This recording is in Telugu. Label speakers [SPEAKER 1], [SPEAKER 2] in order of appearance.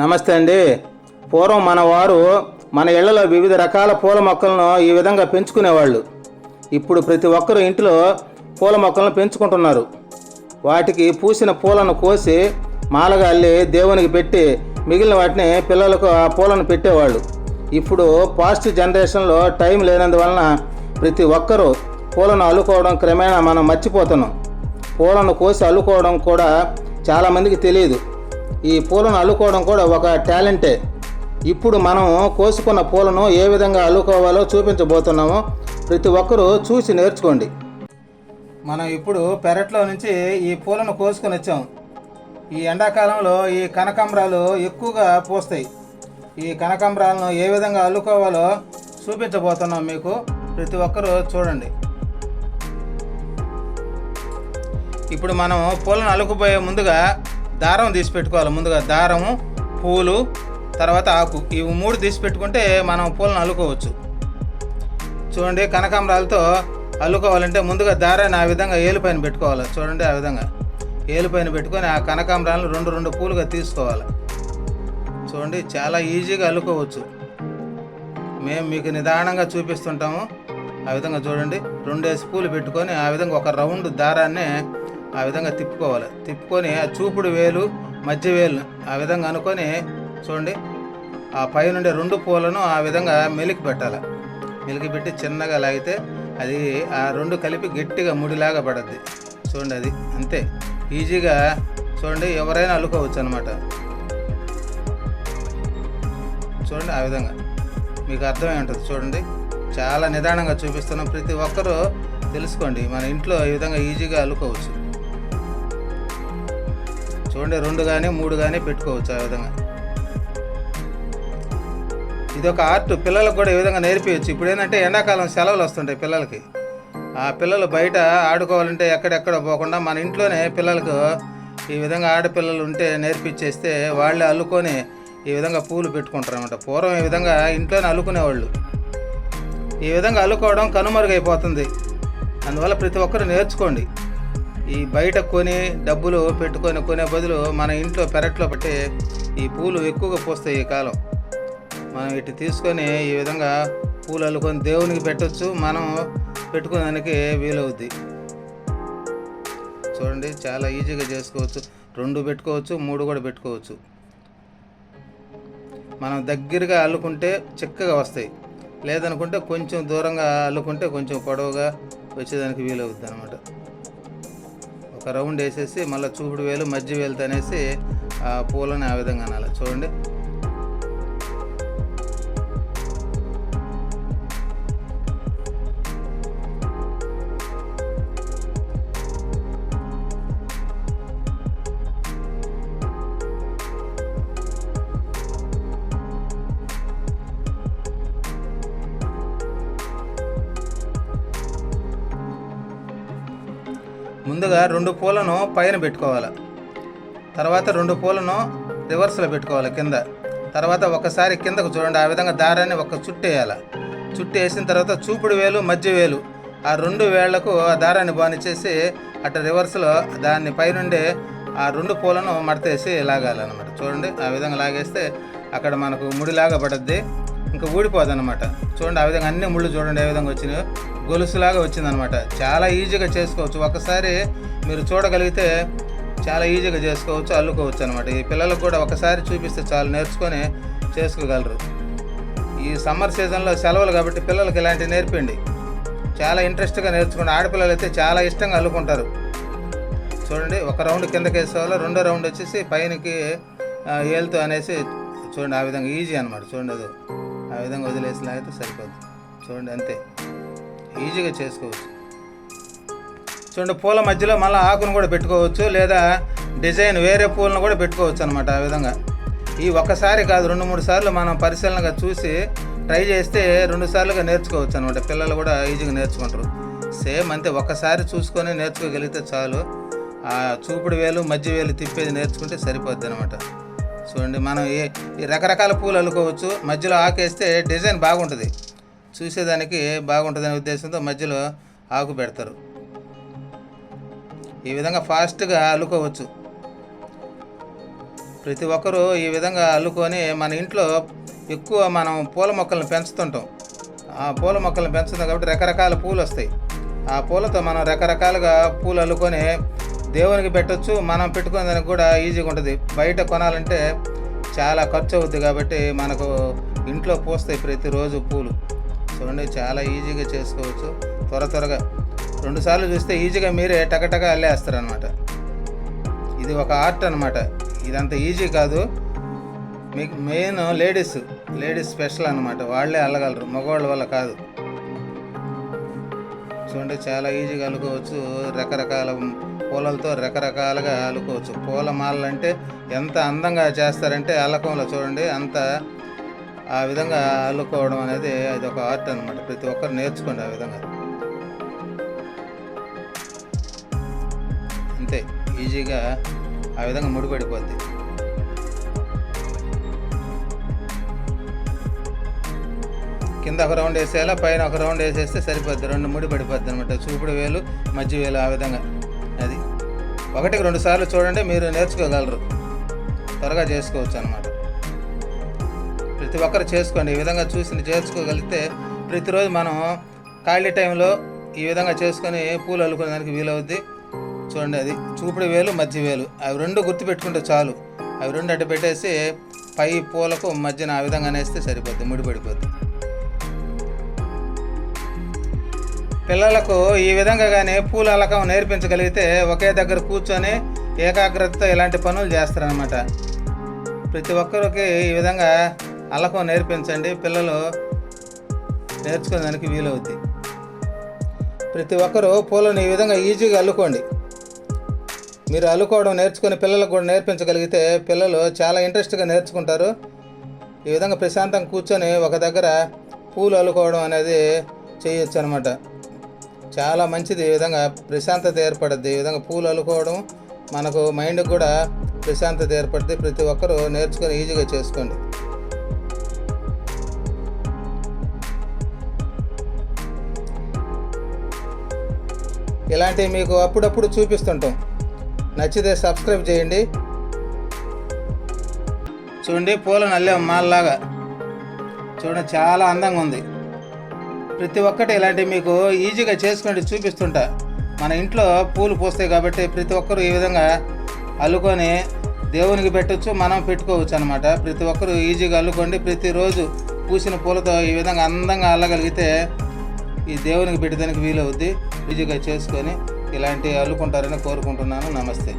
[SPEAKER 1] నమస్తే అండి. పూర్వం మన వారు మన ఇళ్ళలో వివిధ రకాల పూల మొక్కలను ఈ విధంగా పెంచుకునేవాళ్ళు. ఇప్పుడు ప్రతి ఒక్కరు ఇంట్లో పూల మొక్కలను పెంచుకుంటున్నారు. వాటికి పూసిన పూలను కోసి మాలగా అల్లి దేవునికి పెట్టి మిగిలిన వాటిని పిల్లలకు ఆ పూలను పెట్టేవాళ్ళు. ఇప్పుడు పాస్ట్ జనరేషన్లో టైం లేనందువలన ప్రతి ఒక్కరూ పూలను అల్లుకోవడం క్రమేణా మనం మర్చిపోతున్నాం. పూలను కోసి అల్లుకోవడం కూడా చాలామందికి తెలియదు. ఈ పూలను అల్లుకోవడం కూడా ఒక టాలెంటే. ఇప్పుడు మనం కోసుకున్న పూలను ఏ విధంగా అల్లుకోవాలో చూపించబోతున్నామో ప్రతి ఒక్కరూ చూసి నేర్చుకోండి. మనం ఇప్పుడు పెరట్లో నుంచి ఈ పూలను కోసుకొని వచ్చాం. ఈ ఎండాకాలంలో ఈ కనకాంబరాలు ఎక్కువగా పూస్తాయి. ఈ కనకాంబరాలను ఏ విధంగా అల్లుకోవాలో చూపించబోతున్నాం మీకు. ప్రతి ఒక్కరూ చూడండి. ఇప్పుడు మనం పూలను అల్లుకుపోయే ముందుగా దారం తీసి పెట్టుకోవాలి. ముందుగా దారము పూలు తర్వాత ఆకు. ఇవి మూడు తీసి పెట్టుకుంటే మనం పూలను అల్లుకోవచ్చు. చూడండి కనకాంబరాలతో అల్లుకోవాలంటే ముందుగా దారాన్ని ఆ విధంగా ఏలుపైన పెట్టుకోవాలి. చూడండి ఆ విధంగా. ఏలుపైన పెట్టుకొని ఆ కనకాంబరాలను రెండు రెండు పూలుగా తీసుకోవాలి. చూడండి చాలా ఈజీగా అల్లుకోవచ్చు. మేము మీకు నిదానంగా చూపిస్తుంటాము. ఆ విధంగా చూడండి రెండేసి పూలు పెట్టుకొని ఆ విధంగా ఒక రౌండ్ దారాన్ని ఆ విధంగా తిప్పుకోవాలి. తిప్పుకొని ఆ చూపుడు వేలు మధ్య వేలు ఆ విధంగా అనుకొని చూడండి ఆ పైనుండే రెండు పూలను ఆ విధంగా మెలికి పెట్టాలి. మెలికి పెట్టి చిన్నగా లాగితే అది ఆ రెండు కలిపి గట్టిగా ముడిలాగా పడద్ది. చూడండి అది అంతే. ఈజీగా చూడండి ఎవరైనా అల్లుకోవచ్చు అనమాట చూడండి ఆ విధంగా. మీకు అర్థమై ఉంటుంది. చూడండి చాలా నిదానంగా చూపిస్తున్నాం. ప్రతి ఒక్కరూ తెలుసుకోండి మన ఇంట్లో ఈ విధంగా ఈజీగా అల్లుకోవచ్చు. చూడండి రెండు కానీ మూడు కానీ పెట్టుకోవచ్చు ఆ విధంగా. ఇది ఒక ఆర్ట్ పిల్లలకు కూడా ఈ విధంగా నేర్పించచ్చు ఇప్పుడు ఏంటంటే ఎండాకాలం సెలవులు వస్తుంటాయి పిల్లలకి. ఆ పిల్లలు బయట ఆడుకోవాలంటే ఎక్కడెక్కడ పోకుండా మన ఇంట్లోనే పిల్లలకు ఈ విధంగా ఆడపిల్లలు ఉంటే నేర్పించేస్తే వాళ్ళే అల్లుకొని ఈ విధంగా పూలు పెట్టుకుంటారు అనమాట పూర్వం ఈ విధంగా ఇంట్లోనే అల్లుకునేవాళ్ళు. ఈ విధంగా అల్లుకోవడం కనుమరుగైపోతుంది. అందువల్ల ప్రతి ఒక్కరు నేర్చుకోండి. ఈ బయట కొని డబ్బులు పెట్టుకొని కొనే బదులు మన ఇంట్లో పెరట్లో పట్టే ఈ పూలు ఎక్కువగా పూస్తాయి ఈ కాలం. మనం ఇటు తీసుకొని ఈ విధంగా పూలు అల్లుకొని దేవునికి పెట్టవచ్చు మనం పెట్టుకోవడానికి వీలవుద్ది. చూడండి చాలా ఈజీగా చేసుకోవచ్చు. రెండు పెట్టుకోవచ్చు మూడు కూడా పెట్టుకోవచ్చు. మనం దగ్గరగా అల్లుకుంటే చిక్కగా వస్తాయి. లేదనుకుంటే కొంచెం దూరంగా అల్లుకుంటే కొంచెం పొడవుగా వచ్చేదానికి వీలవుద్ది అనమాట ఒక రౌండ్ వేసేసి మళ్ళీ చూపుడు వేలు మధ్య వేలుతో అనేసి ఆ ఆ విధంగా అనాలి. చూడండి. ముందుగా రెండు పూలను పైన పెట్టుకోవాలి. తర్వాత రెండు పూలను రివర్స్లో పెట్టుకోవాలి కింద. తర్వాత ఒకసారి కిందకు చూడండి ఆ విధంగా దారాన్ని ఒక చుట్టు వేయాలి. చుట్టు వేసిన తర్వాత చూపుడు వేలు మధ్య వేలు. ఆ రెండు వేళ్ళకు ఆ దారాన్ని బానిచ్చేసి అటు రివర్స్లో దాన్ని పైనుండి ఆ రెండు పూలను మడతేసి లాగాలన్నమాట. చూడండి ఆ విధంగా లాగేస్తే అక్కడ మనకు ముడిలాగా పడద్ది ఇంకా ఊడిపోదు అనమాట చూడండి ఆ విధంగా అన్ని ముళ్ళు చూడండి ఏ విధంగా వచ్చినాయో. గొలుసులాగా వచ్చిందనమాట చాలా ఈజీగా చేసుకోవచ్చు. ఒకసారి మీరు చూడగలిగితే చాలా ఈజీగా చేసుకోవచ్చు అల్లుకోవచ్చు అనమాట ఈ పిల్లలకు కూడా ఒకసారి చూపిస్తే చాలు నేర్చుకొని చేసుకోగలరు. ఈ సమ్మర్ సీజన్లో సెలవులు కాబట్టి పిల్లలకి ఇలాంటివి నేర్పండి. చాలా ఇంట్రెస్ట్గా నేర్చుకుని ఆడపిల్లలు అయితే చాలా ఇష్టంగా అల్లుకుంటారు. చూడండి ఒక రౌండ్ కిందకి వేసేవాళ్ళు రెండో రౌండ్ వచ్చేసి పైనకి ఆ, అనేసి చూడండి ఆ విధంగా ఈజీ అనమాట చూడండి అది. ఆ విధంగా వదిలేసి లాగితే సరిపోద్ది చూడండి అంతే. ఈజీగా చేసుకోవచ్చు. చూడండి పూల మధ్యలో మళ్ళీ ఆకును కూడా పెట్టుకోవచ్చు లేదా డిజైన్ వేరే పూలను కూడా పెట్టుకోవచ్చు అనమాట ఆ విధంగా. ఈ ఒక్కసారి కాదు రెండు మూడు సార్లు మనం పరిశీలనగా చూసి ట్రై చేస్తే రెండు సార్లుగా నేర్చుకోవచ్చు అనమాట పిల్లలు కూడా ఈజీగా నేర్చుకుంటారు. సేమ్ అంతే ఒక్కసారి చూసుకొని నేర్చుకోగలిగితే చాలు. ఆ చూపుడు వేలు మధ్య వేలు తిప్పేది నేర్చుకుంటే సరిపోద్ది అనమాట చూడండి మనం ఏ ఈ రకరకాల పూలు అల్లుకోవచ్చు. మధ్యలో ఆకేస్తే డిజైన్ బాగుంటుంది. చూసేదానికి బాగుంటుందనే ఉద్దేశంతో మధ్యలో ఆకు పెడతారు. ఈ విధంగా ఫాస్ట్గా అల్లుకోవచ్చు. ప్రతి ఒక్కరూ ఈ విధంగా అల్లుకొని మన ఇంట్లో ఎక్కువ మనం పూల మొక్కలను పెంచుతుంటాం. ఆ పూల మొక్కలను పెంచుతాం కాబట్టి రకరకాల పూలు వస్తాయి. ఆ పూలతో మనం రకరకాలుగా పూలు అల్లుకొని దేవునికి పెట్టొచ్చు మనం పెట్టుకునే దానికి కూడా ఈజీగా ఉంటుంది. బయట కొనాలంటే చాలా ఖర్చు అవుద్ది కాబట్టి మనకు ఇంట్లో పూస్తాయి ప్రతిరోజు పూలు. చూడండి చాలా ఈజీగా చేసుకోవచ్చు. త్వర త్వరగా. రెండుసార్లు చూస్తే ఈజీగా మీరే టకటక అల్లేస్తారనమాట ఇది ఒక ఆర్ట్ అనమాట ఇదంత ఈజీ కాదు. మీకు మెయిన్ లేడీస్ లేడీస్ స్పెషల్ అనమాట వాళ్ళే అల్లగలరు. మగవాళ్ళ వల్ల కాదు. చూడండి చాలా ఈజీగా అల్లుకోవచ్చు రకరకాల పూలలతో రకరకాలుగా అల్లుకోవచ్చు పూల మాలలంటే అంటే ఎంత అందంగా చేస్తారంటే అల్లకంలో చూడండి అంత ఆ విధంగా అల్లుకోవడం అనేది అది ఒక ఆర్ట్ అనమాట ప్రతి ఒక్కరు నేర్చుకోండి ఆ విధంగా. అంతే ఈజీగా ఆ విధంగా ముడిపడిపోద్ది. కింద ఒక రౌండ్ వేసేయాలా పైన ఒక రౌండ్ వేసేస్తే సరిపోద్ది. రెండు ముడి పడిపోద్ది అనమాట చూపుడు వేలు మధ్య వేలు ఆ విధంగా. అది. ఒకటికి రెండు సార్లు చూడండి మీరు నేర్చుకోగలరు. త్వరగా చేసుకోవచ్చు అనమాట ప్రతి ఒక్కరు చేసుకోండి. ఈ విధంగా చూసి చేసుకోగలిగితే ప్రతిరోజు మనం ఖాళీ టైంలో ఈ విధంగా చేసుకొని పూలు అల్లుకునేదానికి వీలవుద్ది. చూడండి అది. చూపుడు వేలు మధ్య వేలు. అవి రెండు గుర్తుపెట్టుకుంటే చాలు. అవి రెండు అడ్డు పెట్టేసి పై పూలకు మధ్యన ఆ విధంగా నేస్తే సరిపోద్ది. ముడిపడిపోద్ది పిల్లలకు ఈ విధంగా కానీ పూల అలకం నేర్పించగలిగితే ఒకే దగ్గర కూర్చొని ఏకాగ్రతతో ఇలాంటి పనులు చేస్తారనమాట ప్రతి ఒక్కరికి ఈ విధంగా అలకం నేర్పించండి. పిల్లలు నేర్చుకోవడానికి వీలవుద్ది. ప్రతి ఒక్కరూ పూలను ఈ విధంగా ఈజీగా అల్లుకోండి. మీరు అల్లుకోవడం నేర్చుకుని పిల్లలకు కూడా నేర్పించగలిగితే పిల్లలు చాలా ఇంట్రెస్ట్గా నేర్చుకుంటారు. ఈ విధంగా ప్రశాంతంగా కూర్చొని ఒక దగ్గర పూలు అల్లుకోవడం అనేది చేయొచ్చు అనమాట చాలా మంచిది ఈ విధంగా ప్రశాంతత ఏర్పడుద్ది. ఈ విధంగా పూలు అల్లుకోవడం మనకు మైండ్కి కూడా ప్రశాంతత ఏర్పడుతుంది ప్రతి ఒక్కరూ నేర్చుకొని ఈజీగా చేసుకోండి. ఇలాంటివి మీకు అప్పుడప్పుడు చూపిస్తుంటాం. నచ్చితే సబ్స్క్రైబ్ చేయండి. చూడండి పూల నల్లే మాల్లాగా. చూడండి చాలా అందంగా ఉంది. ప్రతి ఒక్కటి ఇలాంటివి మీకు ఈజీగా చేసుకుని చూపిస్తుంటా. మన ఇంట్లో పూలు పూస్తాయి కాబట్టి ప్రతి ఒక్కరు ఈ విధంగా అల్లుకొని దేవునికి పెట్టచ్చు మనం పెట్టుకోవచ్చు అనమాట ప్రతి ఒక్కరు ఈజీగా అల్లుకోండి ప్రతిరోజు పూసిన పూలతో ఈ విధంగా అందంగా అల్లగలిగితే ఈ దేవునికి పెట్టడానికి వీలవుద్ది. ఈజీగా చేసుకొని ఇలాంటివి అల్లుకుంటారని కోరుకుంటున్నాను. నమస్తే.